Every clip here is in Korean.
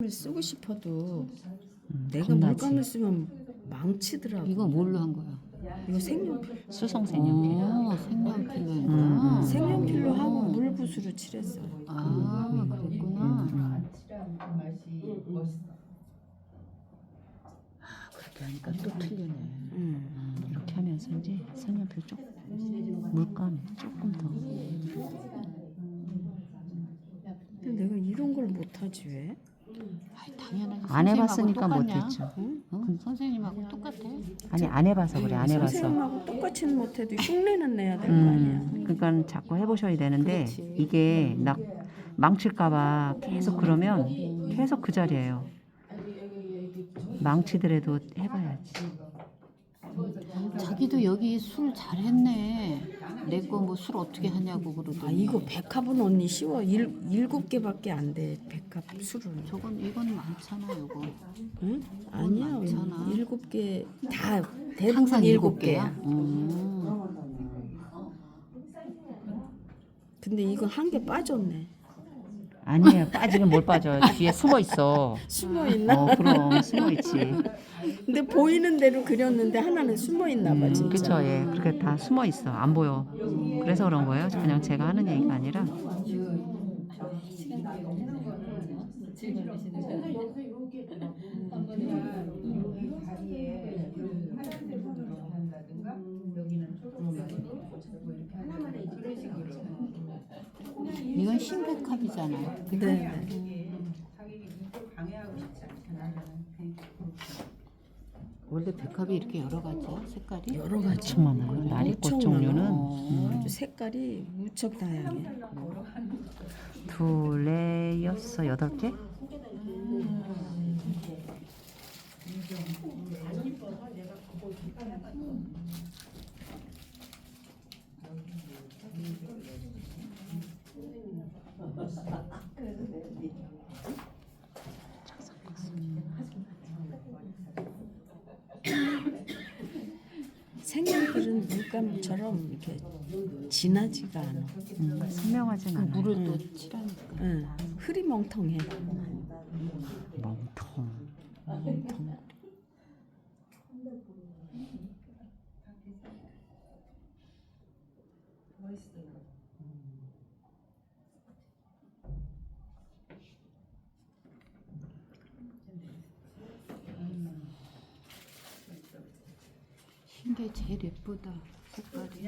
물감을 쓰고 싶어도 음, 내가 겁나지. 물감을 쓰면 망치더라고. 이거 뭘로 한 거야? 이거 색연필. 수성 색연필. 어, 색연필로 한 음, 거야. 음. 색연필로 하고 어. 물붓으로 칠했어. 아, 그랬구나. 음. 그렇게 하니까 또 틀리네. 음. 이렇게 하면서 이제 색연필 조금 물감 조금 더. 근데 내가 이런 걸 못하지 왜? 당연하지. 안 해봤으니까? 못했죠. 응? 어? 선생님하고 똑같아. 아니 안 해봐서 그래 안 해봐서. 선생님하고 똑같이는 못해도 흉내는 내야 될거 음, 아니야. 그러니까 자꾸 해보셔야 되는데 그렇지. 이게 나 망칠까봐 계속 그러면 계속 그 자리예요. 망치더라도 해봐야지. 자기도 여기 술 잘했네. 내 거 뭐 술 어떻게 하냐고 아 그러더니. 이거 백합은 언니 쉬워. 일, 일곱 개밖에 안 돼. 백합 술은. 저건 이건 많잖아, 요거. 응? 아니야. 언니. 많잖아. 일곱 개다 대부분 항상 일곱 개야. 음. 근데 이거 한 개 빠졌네. 아니에요 빠지긴 뭘 빠져 뒤에 숨어 있어. 숨어 있나? 어 그럼 숨어 있지. 근데 보이는 대로 그렸는데 하나는 숨어 있나 봐 음, 진짜. 그쵸 예 그렇게 다 숨어 있어 안 보여. 그래서 그런 거예요. 그냥 제가 하는 얘기가 아니라. 이건 신백합이잖아. 네. 네. 원래 백합이 이렇게 여러 가지야, 색깔이? 여러 가지. 엄청 많아요. 나리꽃 엄청 종류는 많아. 아주 색깔이 무척 다양해. 둘, 넷, 여섯, 여덟 개? 색연필은 물감처럼 이렇게 진하지가 않아. 음, 선명하진 않아요. 물을 또 칠하니까. 응. 흐리멍텅해. 멍텅. 흰게 제일 예쁘다, 색깔이.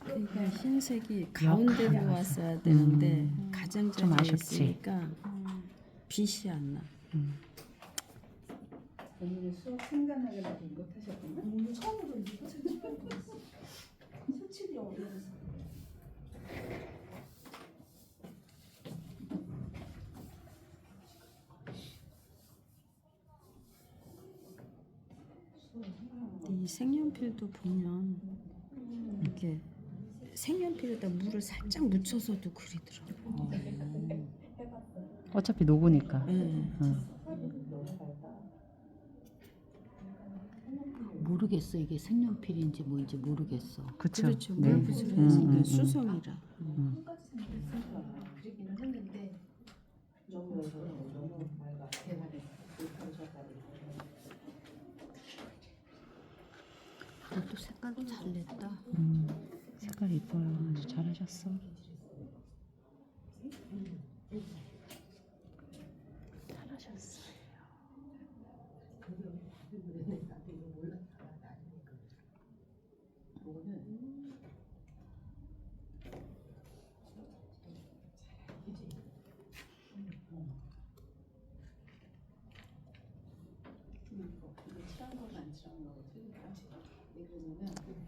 그러니까 흰색이 가운데로 왔어야 되는데 좀 가장자리에 아쉽지. 있으니까 빛이 안 나. 이 색연필도 보면 이렇게 색연필에다 물을 살짝 묻혀서도 그리더라고. 어차피 녹으니까. 네. 응. 모르겠어, 이게 색연필인지 뭔지 모르겠어. 그쵸. 그렇죠. 네. 물붓으로 음, 음, 이게 음. 수성이라. 너도 색깔도 잘 냈다. 음, 색깔 이뻐요. 아주 잘하셨어. 잘하셨어요.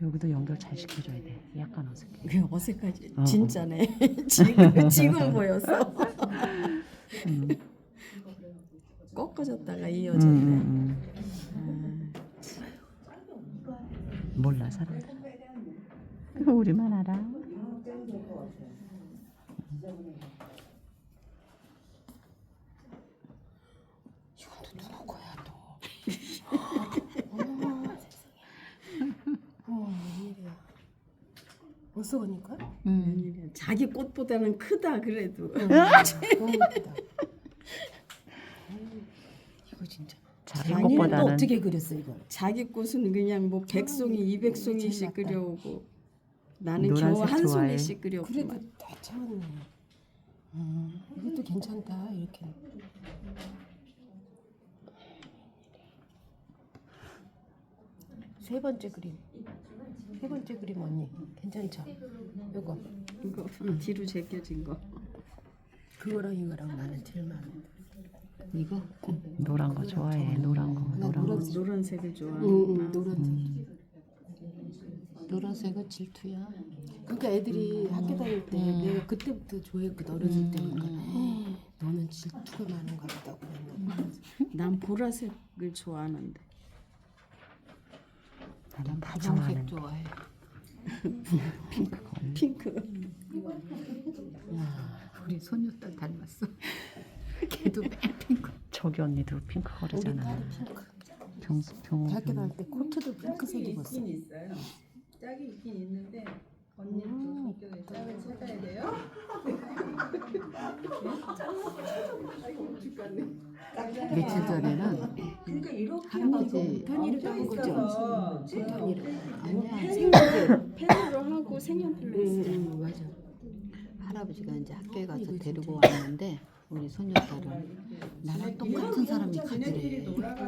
여기도 연결 잘 시켜줘야 돼. 약간 어색해. 왜 어색하지? 어, 어. 진짜네. 지금 지금 보였어. 음, 꺾어졌다가 음, 이어졌네. 음, 음. 몰라 사람들. 우리만 알아. 이건 또 누구 거야 또? 벌써 가니까? 음. 자기 꽃보다는 크다 그래도. 너무 예쁘다. 진짜. 자기 아니는 또 것보다는 어떻게 그렸어 이거? 자기 꽃은 그냥 뭐 백송이 이백 송이씩 낫다. 끓여오고 나는 노란색 겨우 한 좋아해. 송이씩 그래도 끓여오고 다 참았네. 음, 이것도 괜찮다 이렇게. 세 번째 그림. 세 번째 그림 언니 괜찮죠? 이거 이거 뒤로 제껴진 거. 그거랑 이거랑 나는 제일 마음에 들어. 이거 노란 거 좋아해. 노란 거, 나 노란 거. 노란색. 노란색을 좋아하는. 응, 응, 노란색. 노란색은 질투야. 그러니까 애들이 학교 다닐 때 내가 그때부터 좋아했거든 어렸을 때부터. 너는 질투가 많은가 보다고 맨날. 난 보라색을 좋아하는데. 나는 다 분홍색 좋아하는 좋아해. 핑크. 우리 소녀딸 닮았어. 걔도 맨 핑크. 저기 언니도 핑크 거리잖아. 딸이 핑크. 병수 병. 대학교 다닐 때 코트도 핑크색 입었어. 있어요. 짝이 있긴 있는데 언니 또 성격에 짝을 찾아야 돼요. 며칠 전에는 그러니까 이렇게 할아버지 편의를 담은 거죠. 있어서 편의를. 아니야 펜으로 하고 색연필로 응, 했어요. 응, 맞아. 할아버지가 이제 학교에 가서 데리고 왔는데 우리 소녀딸을 나랑 똑같은 사람이 가더래.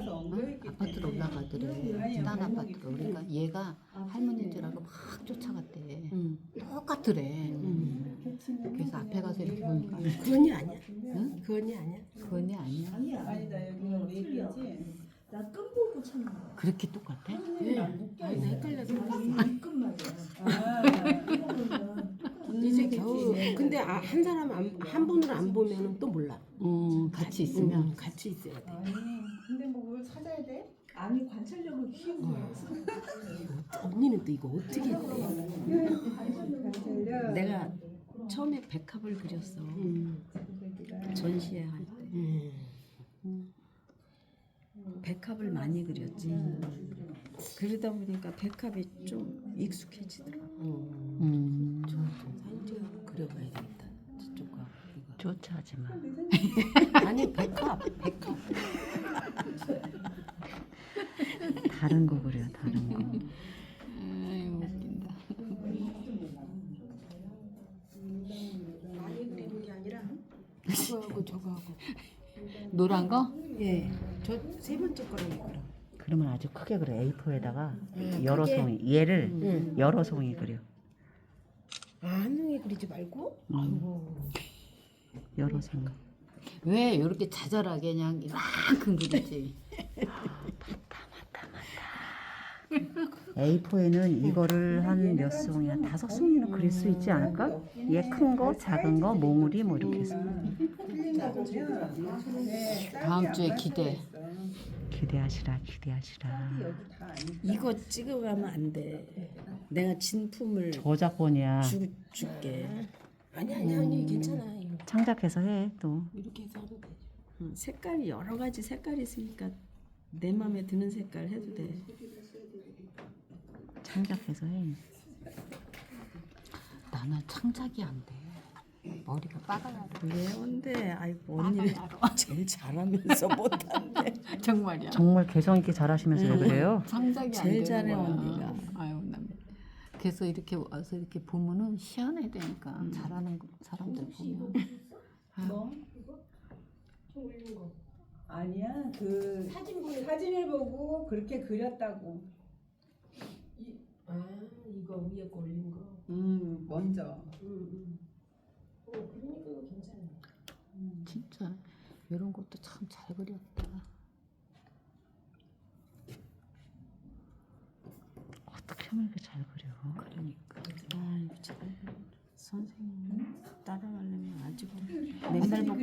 엉거있기 아파트로 올라가더래. 딴 아파트로. 그러니까 얘가 할머니인 줄 알고 막 쫓아갔대. 응. 똑같더래. 그래서 앞에 가서 이렇게 보니까 그 언니 아니야. 응? 그 언니 아니야. 그 언니 아니야. 아니다 여기가 우리 얘기지. 그렇게 똑같아? 네. 아니 나 헷갈려서 아, 이제 겨우 근데 아, 한 사람 안, 한 분을 안 보면은 또 몰라. 음, 같이 있으면 응, 같이 있어야 돼. 아니 근데 뭐 그걸 찾아야 돼? 아니 관찰력을 키운 거야. 언니는 또 이거 어떻게. 내가 처음에 백합을 그렸어. 음, 전시회 할 때. 음. 백합을 많이 그렸지. 그러다 보니까 백합이 좀 익숙해지더라고. 음. 음. 사진 찍어 그려봐야 되겠다. 저쪽과 이거. 쫓아하지만 아니 백합, 백합. 다른 거 그려. 다른 거. 아유 웃긴다. 많이 그리는 게 아니라 이거 하고 저거 하고. 노란 거? 예, 저 세 번째 거랑 이거랑. 그러면 아주 크게 그려. A4에다가 음, 여러 크게? 송이. 얘를 응. 여러 송이 그려. 아, 한 명이 그리지 말고? 아이고. 여러 송이. 왜 이렇게 자잘하게 그냥 이만큼 그리지? A4에는 이거를 한 몇 송이야? 다섯 송이는 그릴 수 있지 않을까? 얘 큰 거, 작은 거, 몽우리 뭐 이렇게 해서 다음 주에 기대. 기대하시라, 기대하시라. 이거 찍어가면 안 돼. 내가 진품을 저작권이야. 주, 줄게. 아니 아니 아니 괜찮아. 이거. 창작해서 해 또. 이렇게 해서 하면 돼. 응, 색깔이 여러 가지 색깔이 있으니까 내 마음에 드는 색깔 해도 돼. 창작해서 해. 나는 창작이 안 돼. 머리가 돼. 왜온데 아이고 언니는 제일 잘하면서 못한대. 정말이야. 정말 개성 있게 잘하시면서 왜 그래요? 창작이 안 제일 되는 잘해, 거야. 언니가. 아유 남. 그래서 이렇게 와서 이렇게 보면은 희한해 되니까 음. 잘하는 사람들 보면. 뭐? 아니야 그 사진을 보고 그렇게 그렸다고. 아 이거 위에 거 올린 거. 음 먼저. 음, 음. 어 그러니까 이거 괜찮아. 진짜 이런 것도 참 잘 그렸다. 어떻게 하면 이렇게 잘 그려? 그러니까. 아이고 참 선생님 따라가려면 아주 맨날 보고